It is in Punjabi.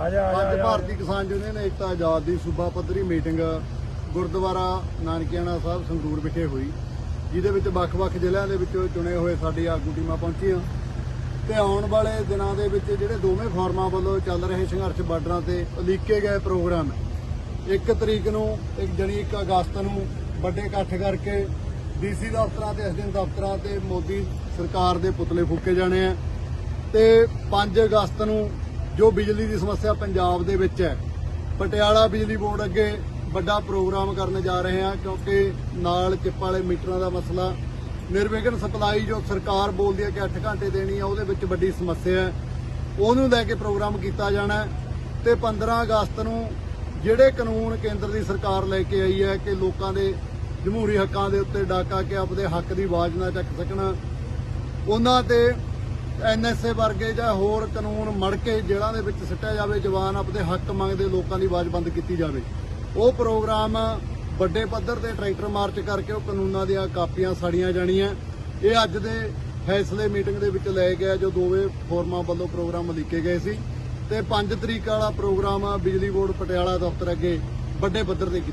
ਅੱਜ ਭਾਰਤੀ ਕਿਸਾਨ ਯੂਨੀਅਨ ਏਕਤਾ ਆਜ਼ਾਦ ਦੀ ਸੂਬਾ ਪੱਧਰੀ ਮੀਟਿੰਗ ਗੁਰਦੁਆਰਾ ਨਾਨਕਿਆਣਾ ਸਾਹਿਬ ਸੰਗਰੂਰ ਵਿਖੇ ਹੋਈ ਜਿਹਦੇ ਵਿੱਚ ਵੱਖ-ਵੱਖ ਜ਼ਿਲ੍ਹਿਆਂ ਦੇ ਵਿੱਚੋਂ ਚੁਣੇ ਹੋਏ ਸਾਡੀ ਆਗੂ ਟੀਮਾਂ ਪਹੁੰਚੀਆਂ ਤੇ ਆਉਣ ਵਾਲੇ ਦਿਨਾਂ ਦੇ ਵਿੱਚ ਜਿਹੜੇ ਦੋਵੇਂ ਫੋਰਮਾਂ ਵੱਲੋਂ ਚੱਲ ਰਹੇ ਸੰਘਰਸ਼ ਬਾਰਡਰਾਂ ਤੇ ਉਲੀਕੇ ਗਏ ਪ੍ਰੋਗਰਾਮ। ਇੱਕ ਤਰੀਕ ਨੂੰ ਇੱਕ ਜਣੀ 1 ਅਗਸਤ ਨੂੰ ਵੱਡੇ ਇਕੱਠ ਕਰਕੇ ਡੀਸੀ ਦਫ਼ਤਰਾਂ ਤੇ ਐਸਡੀਐਮ ਦਫ਼ਤਰਾਂ ਤੇ ਮੋਦੀ ਸਰਕਾਰ ਦੇ ਪੁਤਲੇ ਫੂਕੇ ਜਾਣੇ ਆ ਤੇ 5 ਅਗਸਤ ਨੂੰ ਜੋ ਬਿਜਲੀ ਦੀ ਸਮੱਸਿਆ ਪੰਜਾਬ ਦੇ ਵਿੱਚ ਹੈ, ਪਟਿਆਲਾ ਬਿਜਲੀ ਬੋਰਡ ਅੱਗੇ ਵੱਡਾ ਪ੍ਰੋਗਰਾਮ ਕਰਨ ਜਾ ਰਹੇ ਹਾਂ, ਕਿਉਂਕਿ ਨਾਲ ਚਿੱਪ ਵਾਲੇ ਮੀਟਰਾਂ ਦਾ ਮਸਲਾ, ਨਿਰਵਿਘਨ ਸਪਲਾਈ ਜੋ ਸਰਕਾਰ ਬੋਲਦੀ ਹੈ ਕਿ 8 ਘੰਟੇ ਦੇਣੀ ਹੈ ਉਹਦੇ ਵਿੱਚ ਵੱਡੀ ਸਮੱਸਿਆ ਹੈ। ਉਹਨੂੰ ਲੈ ਕੇ ਪ੍ਰੋਗਰਾਮ ਕੀਤਾ ਜਾਣਾ ਹੈ ਤੇ 15 ਅਗਸਤ ਨੂੰ ਜਿਹੜੇ ਕਾਨੂੰਨ ਕੇਂਦਰ ਦੀ ਸਰਕਾਰ ਲੈ ਕੇ ਆਈ ਹੈ ਕਿ ਲੋਕਾਂ ਦੇ ਜਮਹੂਰੀ ਹੱਕਾਂ ਦੇ ਉੱਤੇ ਡਾਕਾ ਕੇ ਆਪਦੇ ਹੱਕ ਦੀ ਆਵਾਜ਼ ਨਾ ਚੱਕ ਸਕਣ, ਉਹਨਾਂ ਤੇ ਐਨਐਸਏ ਵਰਗੇ ਜਾਂ ਹੋਰ ਕਾਨੂੰਨ ਮੜ ਕੇ ਜੇਲ੍ਹਾਂ ਦੇ ਵਿੱਚ ਸਿੱਟਿਆ ਜਾਵੇ, ਜਵਾਨ ਆਪਦੇ ਹੱਕ ਮੰਗਦੇ ਲੋਕਾਂ ਦੀ ਆਵਾਜ਼ ਬੰਦ ਕੀਤੀ ਜਾਵੇ। ਉਹ ਪ੍ਰੋਗਰਾਮ ਵੱਡੇ ਪੱਧਰ ਤੇ ਟਰੈਕਟਰ ਮਾਰਚ ਕਰਕੇ ਉਹ ਕਾਨੂੰਨਾਂ ਦੀਆਂ ਕਾਪੀਆਂ ਸਾੜੀਆਂ ਜਾਣੀਆਂ। ਇਹ ਅੱਜ ਦੇ ਫੈਸਲੇ ਮੀਟਿੰਗ ਦੇ ਵਿੱਚ ਲਏ ਗਿਆ, ਜੋ ਦੋਵੇਂ ਫੋਰਮਾਂ ਵੱਲੋਂ ਪ੍ਰੋਗਰਾਮ ਲਿਖੇ ਗਏ ਸੀ ਤੇ 5 ਤਰੀਕ ਵਾਲਾ ਪ੍ਰੋਗਰਾਮ ਬਿਜਲੀ ਬੋਰਡ ਪਟਿਆਲਾ ਦਫ਼ਤਰ ਅੱਗੇ ਵੱਡੇ ਪੱਧਰ ਤੇ ਕੀਤਾ।